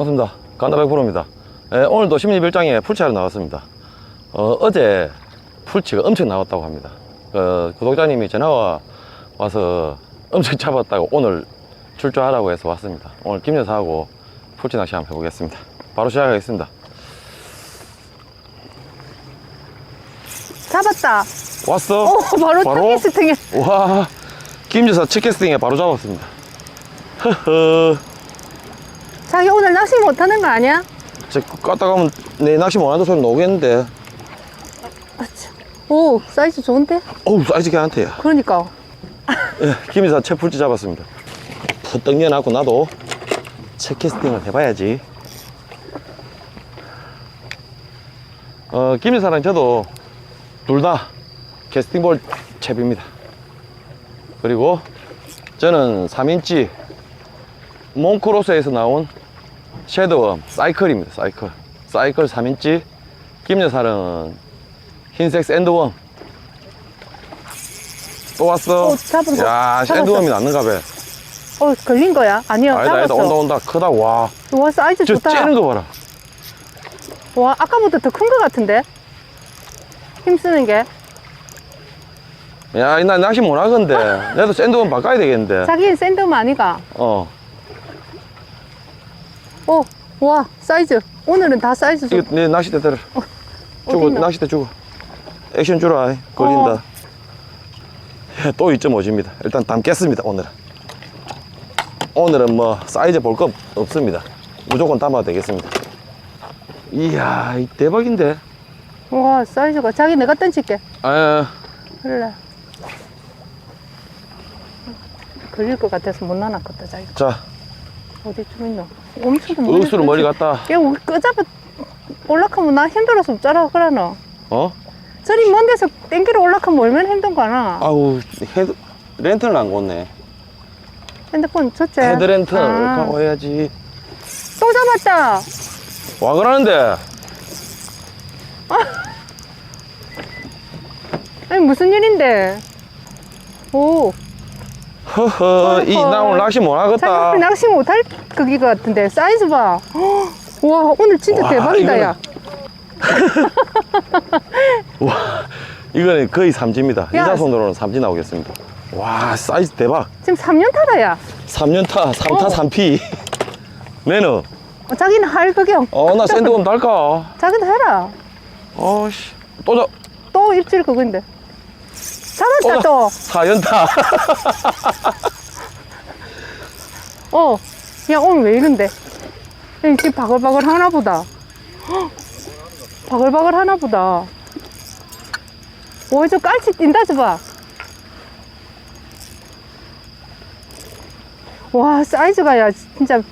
반갑습니다. 간다 100%입니다. 예, 오늘도 심리빌장에 풀치하러 나왔습니다. 어, 어제 풀치가 엄청 나왔다고 합니다. 그 구독자님이 전화와 와서 엄청 잡았다고 오늘 출조하라고 해서 왔습니다. 오늘 김 여사하고 풀치 낚시 한번 해보겠습니다. 바로 시작하겠습니다. 잡았다. 왔어? 오, 바로, 바로? 탁캐스팅에. 와, 김 여사 첫 캐스팅에 바로 잡았습니다. 허허. 자기 오늘 낚시 못하는 거 아니야? 저 갔다 가면 내 낚시 못한다 소리 나오겠는데. 아차. 오, 사이즈 좋은데? 어우, 사이즈 괜찮대요. 그러니까. 예, 김이사 첫 풀지 잡았습니다. 푸떡 내놨고 나도 첫 캐스팅을 해봐야지. 어, 김이사랑 저도 둘 다 캐스팅볼 챕입니다. 그리고 저는 3인치 몽크로스에서 나온 섀도우 사이클입니다. 사이클. 사이클 3인치. 김여사는 흰색 샌드웜. 또 왔어? 어, 잡은 거. 야, 잡았어. 샌드웜이 낫는가 봐. 어, 걸린 거야? 아니요, 아니다, 아니다. 잡았어. 온다, 온다. 크다. 와. 와, 사이즈 저 좋다. 째는 거 봐라. 와, 아까보다 더 큰 거 같은데? 힘쓰는 게. 야, 나 낚시 못 하건데. 나도 샌드웜 바꿔야 되겠는데. 자기는 샌드만 아니가? 어. 오, 와, 사이즈. 오늘은 다 사이즈 좋 이거 내 낚싯대 들어. 주고, 어딨나? 낚싯대 주고. 액션 주라. 걸린다. 어. 야, 또 2.5집니다. 일단 담겠습니다, 오늘은. 오늘은 뭐, 사이즈 볼 거 없습니다. 무조건 담아도 되겠습니다. 이야, 이 대박인데. 와, 사이즈가. 자기 내가 던질게. 아, 그래. 걸릴 것 같아서 못 나눴겠다, 자기가. 자, 어디쯤 있노? 엄청 멀리. 억수로 멀리 갔다. 야, 우리 끄잡아 올라가면 나 힘들어서 없잖아, 그러나. 어? 저리 먼 데서 땡기러 올라가면 얼마나 힘든 거나. 아우, 헤드, 렌트는 안 걷네. 핸드폰 줬지? 헤드 렌트 아, 가고 해야지. 또 잡았다. 와 그러는데 아니, 무슨 일인데? 오, 허허 이 나 오늘 낚시 못 하겠다 자기 낚시 못할 그기 같은데. 사이즈 봐. 헉, 와, 오늘 진짜 와, 대박이다, 이거는- 야. 와 이거는 거의 삼지입니다 야. 인사손으로는 삼지 나오겠습니다 와 사이즈 대박 지금 3년 타다, 야. 3년타 3타 어. 3피 내는 어, 자기는 할 거경. 어나 샌드홈 달까 자기도 해라. 어씨 또저 또 입질 그건데. 잡았다, 또. 4연타 어. 야, 오늘 왜 이런데? 야, 지금 바글바글 하나 보다. 헉, 바글바글 하나 보다. 와, 저 깔치 뛴다, 저 봐. 와, 사이즈가 야, 진짜.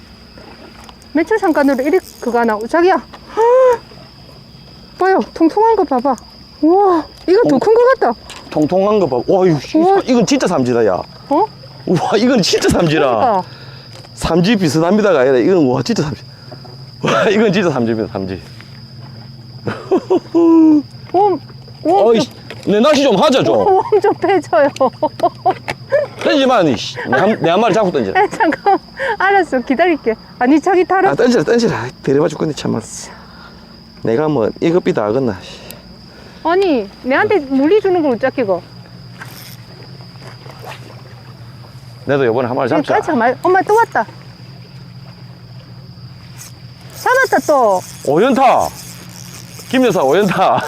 매출 상관으로 이리 그거 하나. 자기야. 헉, 봐요, 통통한 거 봐봐. 우와, 이거 더 어. 큰거 같다. 통통한 거 봐. 와 이거 씨, 우와. 이건 진짜 삼지다 야. 어? 우와 이건 진짜 삼지라. 그러니까. 삼지 비슷합니다가. 아니라 이건 와 진짜 삼지. 와 이건 진짜 삼지입니다 삼지. 웜, 웜, 어이 내 낚시 좀 하자 좀. 웜좀 빼줘요. 던지마 니 내한 마리 잡고 던지라. 에, 잠깐 알았어. 기다릴게. 아니 자기 다른 아 던지라 던지라. 데려봐 줄 건데 참말 내가 뭐 이것 비 다 하겠나 씨. 아니 내한테 물리 주는 걸 어쩌기고? 내도 요번에 한 마리 잡자. 까치가 말 엄마 또 왔다. 잡았다 또. 오연타! 김 여사 오연타.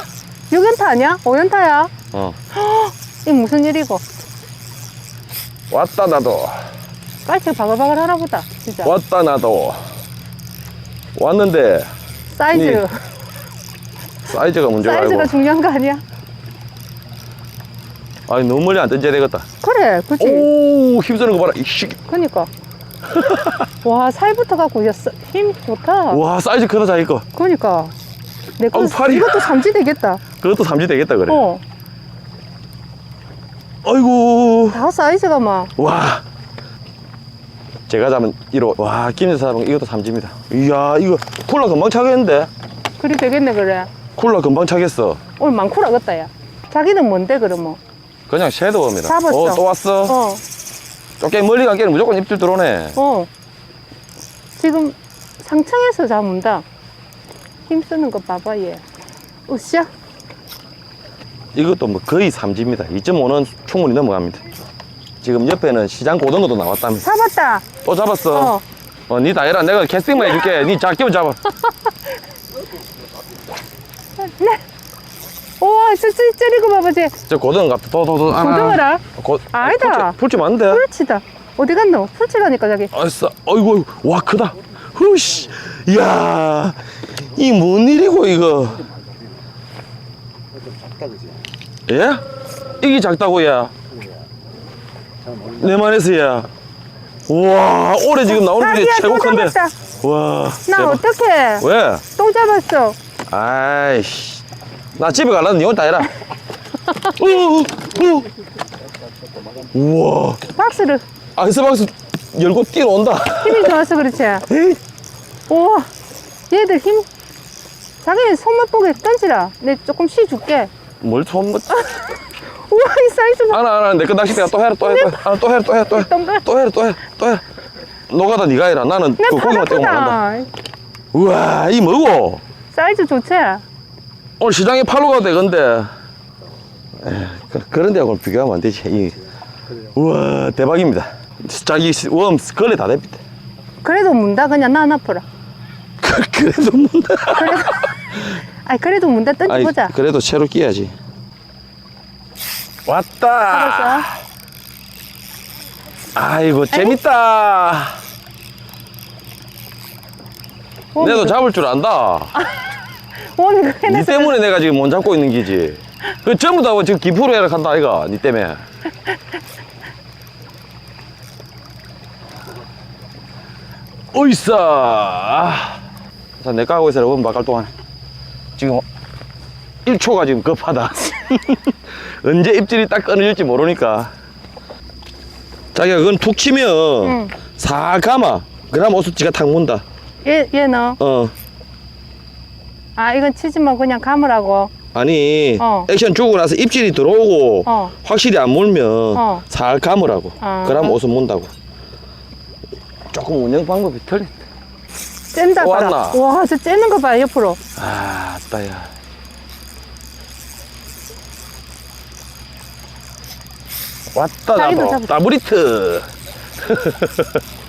6연타 아니야? 5연타야? 어. 이게 무슨 일이고? 왔다 나도. 까치가 바글바글 하나 보다. 진짜. 왔다 나도. 왔는데. 사이즈. 니 사이즈가 문제가 사이즈가 아니고 중요한 거 아니야? 아니 너무 멀리 안 던져야 되겠다. 그래 그치? 오 힘쓰는 거 봐라. 이씨. 그니까. 와 살부터 갖고 야, 사- 힘 좋다. 와 사이즈 크다 자기 거. 그니까. 내거 아우, 팔이. 이것도 삼지 되겠다. 그것도 삼지 되겠다 그래. 어. 아이고. 다 사이즈가 막. 와. 제가 잡은 1호 와 김여사 잡은 이것도 삼지입니다. 이야 이거 콜라 금방 차겠는데? 그리 되겠네 그래 콜라 금방 차겠어 오늘 많고 나겠다 야 자기는 뭔데 그러면 그냥 섀도우입니다 잡았어. 어, 또 왔어 어 쪼개 멀리 가기에는 무조건 입질 들어오네 어. 지금 상층에서 잡는다. 힘 쓰는 거 봐봐, 얘. 으쌰. 이것도 뭐 거의 삼지입니다. 2.5는 충분히 넘어갑니다. 지금 옆에는 시장 고등어도 나왔답니다. 잡았다. 또 잡았어. 어. 어, 니 다해라. 내가 캐스팅만 해줄게. 니 작기만 잡아. 우와, 저, 저, 찌리고 봐봐, 쟤. 저 고등어 같아. 또. 아, 고등어라? 고, 아니다. 풀치, 풀치 맞는데? 풀치다. 어디 갔노? 풀치라니까, 저기. 아싸. 어이구, 어이구. 와, 크다. 후씨. 이야. 이 뭔 일이고, 이거. 예? 이게 작다고, 야. 내 말에서, 야. 우와, 올해 지금 나오는 게 자기야, 최고 또 큰데. 잡았다. 와. 나 대박. 어떡해. 왜? 또 잡았어. 아이씨. 나 집에 가려면 니 혼자 해라. 어, 어, 어. 우와. 박스를. 아이스박스 열고 뛰어온다. 힘이 좋아서 그렇지. 에이. 우와, 얘들 힘. 자기 손맛 보게 던지라. 내 조금 쉬 줄게. 뭘 처음 뭐. 우와, 이 사이즈 봐. 알아, 알아. 내거 낚싯대가 또 해라, 또 해라. 아, 또 해라, 또 해라, 또 해라. 똥가. 또 해라, 또 해라, 또 해라. 노가다 니가 해라. 나는 내그 고기만 떼고 간다. 파랗다. 우와, 이 뭐고? 사이즈 좋지? 오늘 시장에 팔로 가도 되건데. 에, 그, 그런 데하고는 비교하면 안 되지. 이. 우와, 대박입니다. 자기 웜 걸레 다 됩니다. 그래도 문다. 그냥 나 아파라. 그- 그래도 문다. 그래도. 아니, 그래도 문다 아니, 던져보자. 그래도 채로 끼야지. 왔다. 알았어. 아이고 재밌다. 어, 내도 잡을 줄 안다. 오늘 그니 해내서. 때문에 내가 지금 못 잡고 있는 기지. 그 전부 다 지금 기프로 해라 한다 아이가 니 때문에. 어이싸. 자, 내가 하고 있어라. 원바깔 동안. 지금 1초가 지금 급하다. 언제 입질이 딱 끊어질지 모르니까. 자기가 그건 툭 치면 응. 싹 감아. 그럼 오수지가 탁 문다. 얘, 얘는. 어. 아, 이건 치지만 그냥 감으라고. 아니 어. 액션 주고 나서 입질이 들어오고 어. 확실히 안 물면 어. 살 감으라고 아. 그럼 옷은 문다고 조금 운영 방법이 틀린 또 봐라. 왔나? 와, 저 째는 거 봐, 옆으로. 아 따야 왔다 나도 잡았다. 따브리트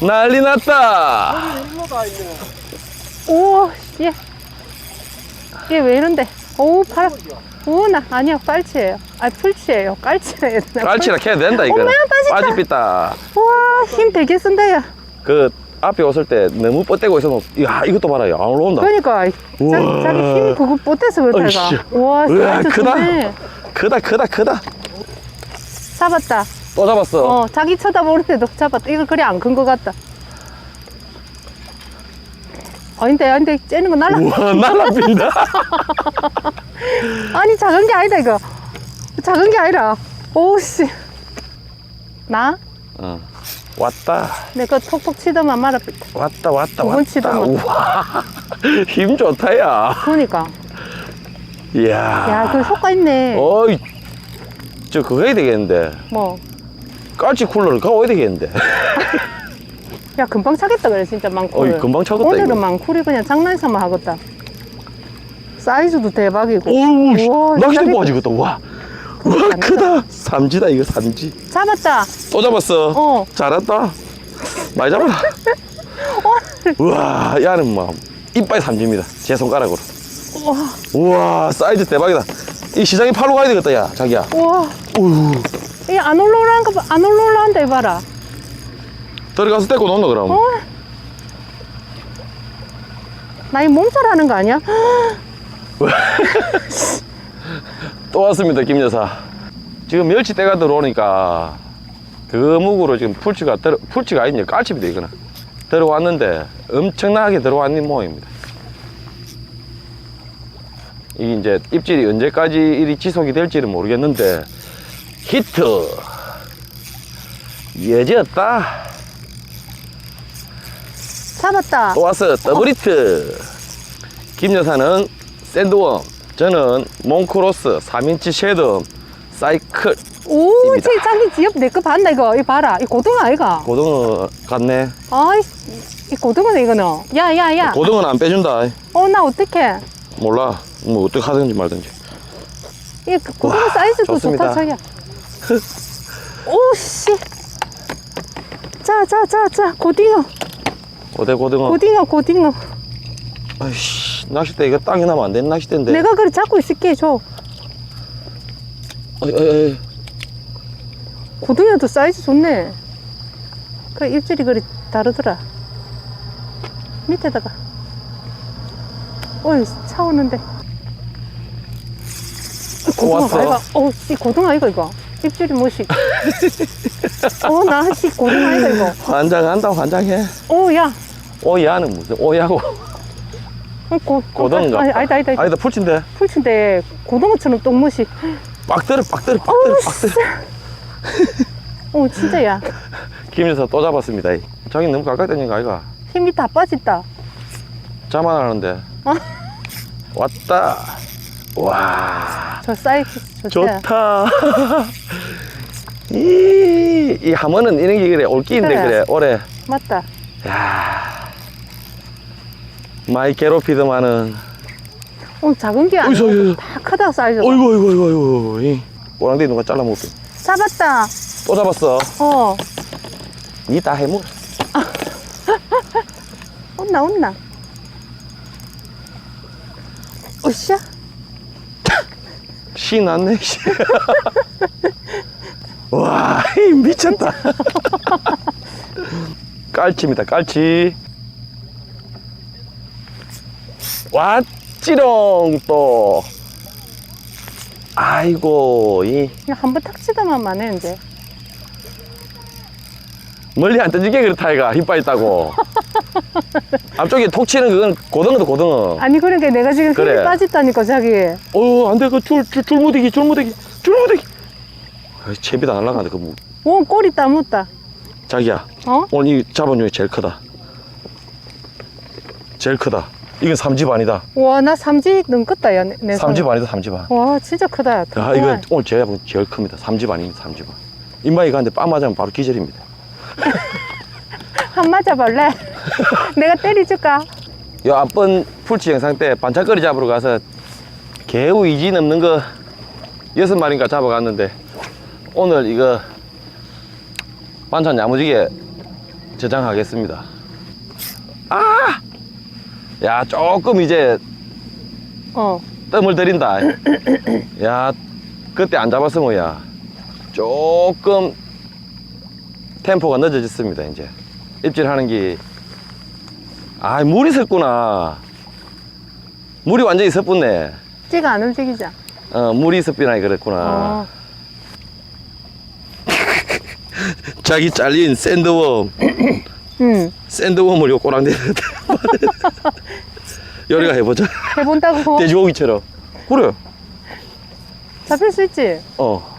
난리 났다 오, 얘. 얘왜 이런데? 오, 파라. 오, 나, 아니야, 깔치예요. 아, 풀치예요. 깔치래요. 깔치라 캐야 된다 엄마야, 빠졌다. 빠집있다 와, 힘 되게 쓴다, 야. 그 앞에 왔을 때 너무 뻗대고 있어서 야 이것도 봐라 안 올라온다 그러니까 우와. 자, 자기 힘이 그거 못해서 그렇다 어이씨. 와 으아, 사이즈 크다. 좋네 크다 크다 크다 잡았다 또 잡았어. 어 자기 쳐다보는데도 잡았다. 이거 그래 안 큰 거 같다. 아닌데 아닌데 째는 거 날라 우와 날라빈다? 아니 작은 게 아니다 이거. 작은 게 아니라. 오씨. 나? 어. 왔다. 내가 톡톡 치더만 말아버렸다 왔다 왔다 두번 왔다. 치더만. 우와. 힘 좋다 야. 그러니까. 이야. 야 그 효과 있네. 어이. 저 그거 해야 되겠는데. 뭐 깔치 쿨러를 가와야 되겠는데. 야 금방 차겠다 그래 진짜 망쿨. 어이, 금방 차겠다, 오늘은 이거. 망쿨이 그냥 장난삼아 하겠다. 사이즈도 대박이고. 오우 씨, 우와, 낚시대 진짜 뽑아지겠다 와. 와, 크다. 삼지다 이거 삼지. 잡았다. 또 잡았어. 어. 잘했다. 많이 잡았다 우와 야는 뭐 이빨 삼지입니다. 제 손가락으로. 우와. 우와 사이즈 대박이다. 이 시장에 팔로 가야 되겠다 야 자기야. 우와. 우후 이게 안 올라오라는 거 봐. 안 올라오란다 이봐라 들어가서 떼고 놓노 그럼 어? 나이 몸살하는 거 아니야? 또 왔습니다 김 여사 지금 멸치 때가 들어오니까 그 무구로 지금 풀치가 들어, 풀치가 아니냐 깔치입니다 이거는 들어왔는데 엄청나게 들어왔는 모양입니다 이게 이제 입질이 언제까지 일이 지속이 될지는 모르겠는데 히트 예지였다 잡았다 또 왔어 더블 히트 김 여사는 샌드웜 저는 몽크로스 3인치 쉐드 사이클 오, 제 자기 지엽 내거 봤나 이거? 이거 봐라. 이 고등어 아이가? 고등어 같네. 아이, 이 고등어네 이거는. 야, 야, 야. 고등어는 안 빼준다. 어, 나 어떡해. 몰라. 뭐 어떻게 하든지 말든지. 이 고등어 와, 사이즈도 좋습니다. 좋다, 자기야. 오, 씨. 자, 자, 자, 자. 고등어. 어대 고등어. 고등어, 고등어. 아이씨, 낚싯대 이거 땅에 나면 안 되는 낚싯대인데. 내가 그래 잡고 있을게, 줘. 어이, 어이, 어이. 고등어도 사이즈 좋네. 그 입질이 그리 다르더라. 밑에다가. 어이, 차 오는데. 이 고등어 왔어. 아이가. 어, 씨, 고등어 아이가, 이거. 입질이 뭐시. 어, 나, 씨, 고등어 아이가, 이거. 환장한다, 환장해. 오, 야. 오야는 무슨 오야고. 어, 고, 고등어인가? 아니, 아니다, 아니다. 아니다. 아니다, 풀친데. 풀친데 고등어처럼 똥무시. 빡 때려, 빡 때려, 빡 때려, 빡 때려. 오, 진짜 야. 김여사 또 잡았습니다. 이. 자기 너무 가까이 다니는 거 아이가? 힘이 다 빠졌다. 자만 하는데. 어? 왔다. 와, 저 사이즈 좋다. 좋다. 이, 이 하면은 이런 게 그래, 올기인데 그래. 그래, 올해. 맞다. 야 많이 괴롭히더만은. 오, 작은 게 어이구, 어이구. 아니고 다 크다, 사이즈가. 어이구, 어이구, 어이구, 어이구. 이 꼬랑대 누가 잘라먹었어. 잡았다. 또 잡았어. 어, 니 다 해물. 온나, 온나. 으쌰. 씨 났네, 씨. 와, 이 미쳤다. 깔치입니다, 깔치. 왔지롱, 또. 아이고, 이, 그냥 한번 탁 치다만 마네, 이제. 멀리 안 던지게 그렇다, 이가. 힘 빠졌다고. 앞쪽에 톡 치는 그건 고등어도 고등어. 아니, 그러니까 내가 지금 그래. 힘이 빠졌다니까, 자기. 어, 안 돼, 그 줄, 줄, 줄무대기, 줄무대기, 줄무대기. 아이, 채비 다 날라가네, 그 뭐. 오, 꼬리 따묻다. 자기야, 어? 오늘 이 잡은 중에 제일 크다. 제일 크다. 이건 삼집 아니다. 와, 나 삼지 넘겠다, 야, 내, 내 손에. 삼집 아니다, 삼집 안. 와, 진짜 크다. 아, 우와. 이건 오늘 본 제일 큽니다. 삼집 아닙니다, 삼집 안. 입마이 가는데 빵 맞으면 바로 기절입니다. 한 맞아볼래? 내가 때려줄까? 요 앞번 풀치 영상 때 반찬거리 잡으러 가서 개우 이지 넘는 거 여섯 마리인가 잡아갔는데 오늘 이거 반찬 야무지게 저장하겠습니다. 아! 야, 조금 이제 어. 뜸을 들인다. 야, 그때 안 잡았으면 야, 조금 템포가 늦어졌습니다, 이제. 입질하는 게. 아, 물이 섰구나. 물이 완전히 섰붙네. 찌가 안 움직이자. 어, 물이 섰비나 그랬구나. 어. 자기 잘린 샌드웜, 응. 샌드웜을 요 꼬랑대에 요리가 해보자. 해본다고? 돼지고기처럼. 그래. 잡힐 수 있지? 어.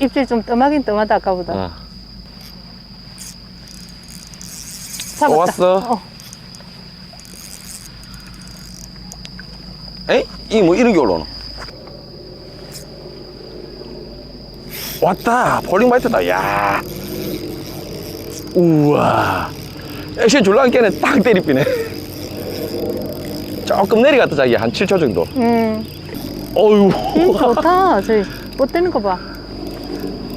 입질 좀 뜸하긴 뜸하다, 아까보다. 어. 잡았다. 또 왔어? 어. 에이? 이뭐 이런 게 올라오노? 왔다! 폴링 바이트다, 야 우와. 액션 줄랑 깨는 딱 때리비네. 조금 내려갔다, 자기. 한 7초 정도. 음. 어휴. 힘 좋다. 저기, 못 뜨는 거 봐.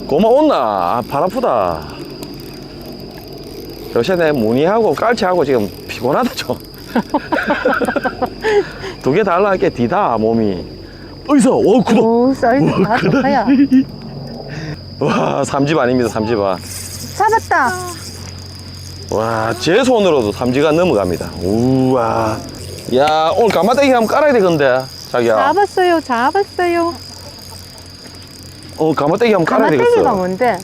고마 온나? 아, 발 아프다. 요새 내 무늬하고 깔치하고 지금 피곤하다, 좀. 두개 달라게 디다, 몸이. 어이서, 오, 구독! 오, 사이즈 다 좋다야. 와, 삼집 아닙니다, 삼집 아. 잡았다. 와, 제 손으로도 삼지가 넘어갑니다. 우와. 야, 오늘 가마떼기 한번 깔아야 되겠는데, 자기야. 잡았어요, 잡았어요. 어, 가마떼기 한번 깔아야 가마떼기가 되겠어. 뭔데?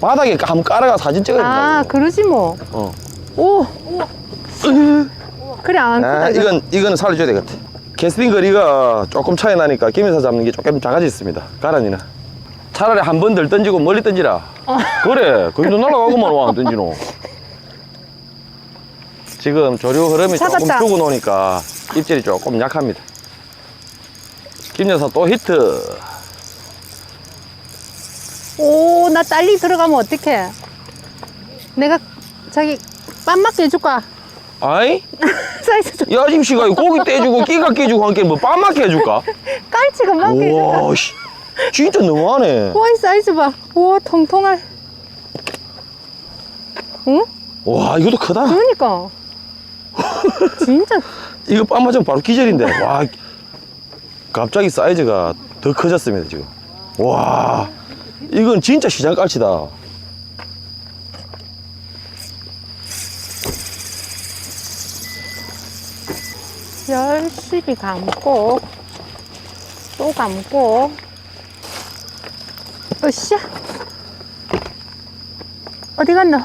바닥에 한번 깔아가 사진 찍어야 된다고. 아, 그러지 뭐. 어. 오, 그래, 안 아, 크다. 이거. 이건, 이거는 살려줘야 되겠다. 캐스팅 거리가 조금 차이 나니까 김여사 잡는 게 조금 작아졌습니다. 가라니는. 차라리 한 번 덜 던지고 멀리 던지라. 그래, 거기도 날아가고만 와안 던지노. 지금 조류 흐름이 조금 잡았다. 주고 노니까 입질이 조금 약합니다. 김여사 또 히트. 오, 나 딸리 들어가면 어떡해? 내가 자기 빰 맞게 해줄까? 아이? 사이즈 좀 이 아줌씨가 고기 떼주고 끼가 깨주고 함께 뭐 빤맞게 해줄까? 깔치가 맞게 해줄까? 우와, 씨. 진짜 너무하네. 와, 이 사이즈 봐. 우와, 통통할. 응? 와, 이것도 크다. 그러니까. 진짜. 이거 빤 맞으면 바로 기절인데. 와, 갑자기 사이즈가 더 커졌습니다, 지금. 와, 이건 진짜 시장 깔치다. 열심히 감고, 또 감고. 으쌰. 어디 갔노?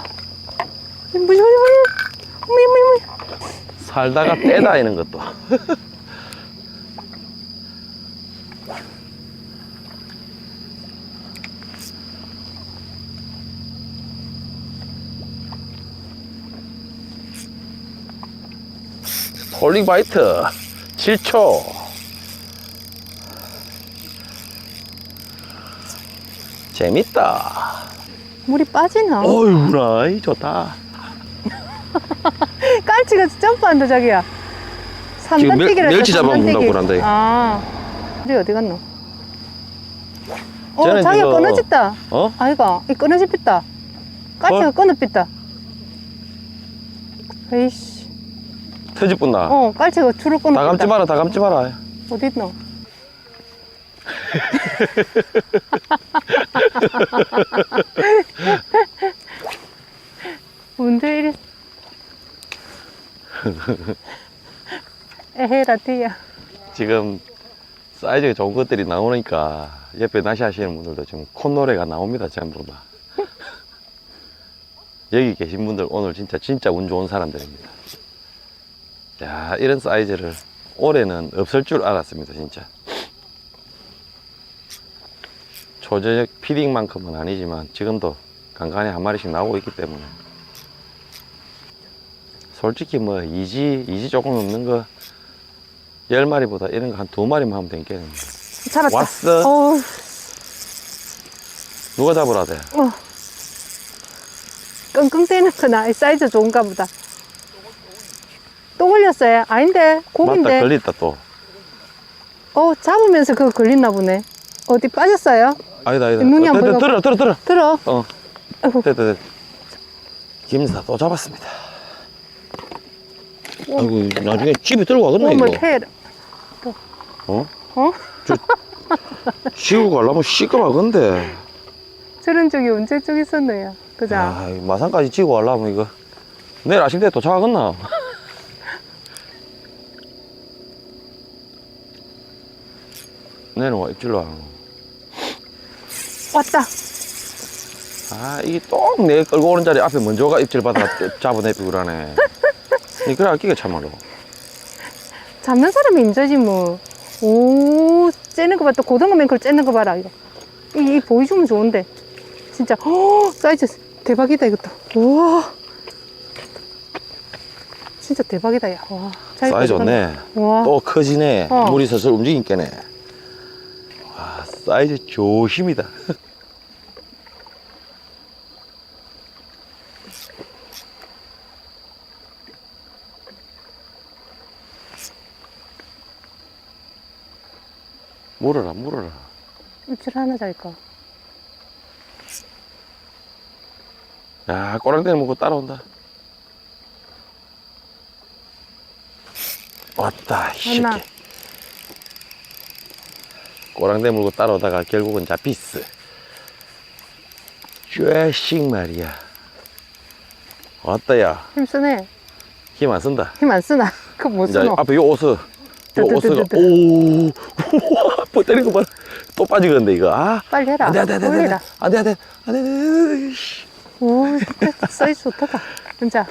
무이, 무이, 무이, 무이, 무이. 살다가 떼다 이는 것도. 폴링바이트 7초. 재밌다. 물이 빠지나? 어이구나, 이 좋다. 깔치가 점프한다, 자기야. 지금 멸- 삼단뛰기라 멸치 잡아먹는다고 그러는데. 아, 우리 어디 갔노? 어, 쟤는 자기가 지금- 끊어졌다. 어? 아이가, 이 끊어집혔다. 깔치가 어? 끊어pis다. 에이씨. 터집분나. 어, 깔치가 줄을 다 끊어pis다. 감지 마라, 다 감지 마라. 어디 있노? 뭔데 이리 에헤라 티야 지금 사이즈가 좋은 것들이 나오니까 옆에 낚시 하시는 분들도 지금 콧노래가 나옵니다 전부 다 여기 계신 분들 오늘 진짜 진짜 운 좋은 사람들입니다 야 이런 사이즈를 올해는 없을 줄 알았습니다 진짜 초저녁 피딩만큼은 아니지만 지금도 간간히 한 마리씩 나오고 있기 때문에 솔직히 뭐 이지 이지 조금 넘는 거열 마리보다 이런 거 한 두 마리만 하면 되겠네. 잡았다 왔어? 어우, 누가 잡으라 돼? 어. 끙끙대는 거나 이 사이즈 좋은가 보다 또 걸렸어요? 아닌데 맞다 고기인데 걸렸다 또. 어 잡으면서 그거 걸렸나 보네 어디 빠졌어요? 아니다 아니다. 눈이 안 어, 보이고. 들어 들어 들어. 들어 어. 아이고. 됐다 됐다. 김사 또 잡았습니다. 아이고 나중에 집에 들고 가겠네 어머 이거. 태 어? 어? 지고 가려면 시끄러운데. 저런 적이 언제 적 있었노요 그죠? 아, 이 마산까지 지고 가려면 이거 내일 아침 때 도착하겠나? 와 입질로 하는 거. 왔다 아, 이게 똥내 끌고 오는 자리 앞에 먼저가 입질 받아 잡아내고 그러네. 이 그래 끼게 참말로. 잡는 사람이 인자지 뭐. 오, 째는 거 봐. 또 고등어 맹클 째는 거 봐라. 이거. 이, 이 보여주면 좋은데. 진짜. 허, 사이즈 대박이다, 이것도. 우와. 진짜 대박이다, 야. 와. 잘 사이즈. 좋네. 와. 또 커지네. 어. 물이 슬슬 움직이겠네. 와, 사이즈 조심이다. 물어라, 물어라. 입질 하나 잘까. 야, 꼬랑대를 먹고 따라온다. 왔다, 이? 새끼. 꼬랑대 물고 따라오다가 결국은 잡히스. 쬐씩 말이야. 왔다, 야. 힘 쓰네. 힘 안 쓴다. 힘 안 쓰나? 그거 못 이제 쓰노. 앞에 요 옷을, 요 옷을, 뜨뜨뜨뜨뜨. 오, 우와, 뭐 때리는 거 봐라. 또 빠지겠는데, 이거. 아. 빨리 해라. 안 돼, 안 돼, 안 돼, 안 돼. 올리라. 안 돼, 안 돼, 안 돼, 안 돼. 씨. 오, 사이즈 좋다. 진짜.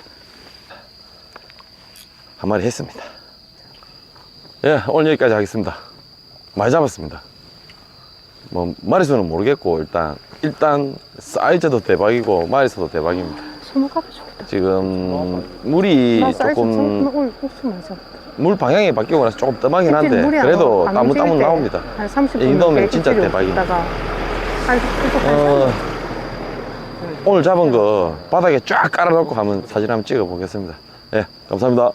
한 마리 했습니다. 예, 오늘 여기까지 하겠습니다. 많이 잡았습니다. 뭐, 마리수는 모르겠고, 일단, 일단, 사이즈도 대박이고, 마리수도 대박입니다. 손목하기 좋겠다. 지금, 물이 조금. 물 방향이 바뀌고 나서 조금 뜸하긴 한데 그래도 나와. 따문 따문 방금 나옵니다. 한 30분 이 정도면 진짜 대박입니다. 어, 오늘 잡은 거 바닥에 쫙 깔아놓고 한번 사진 한번 찍어 보겠습니다. 예, 감사합니다.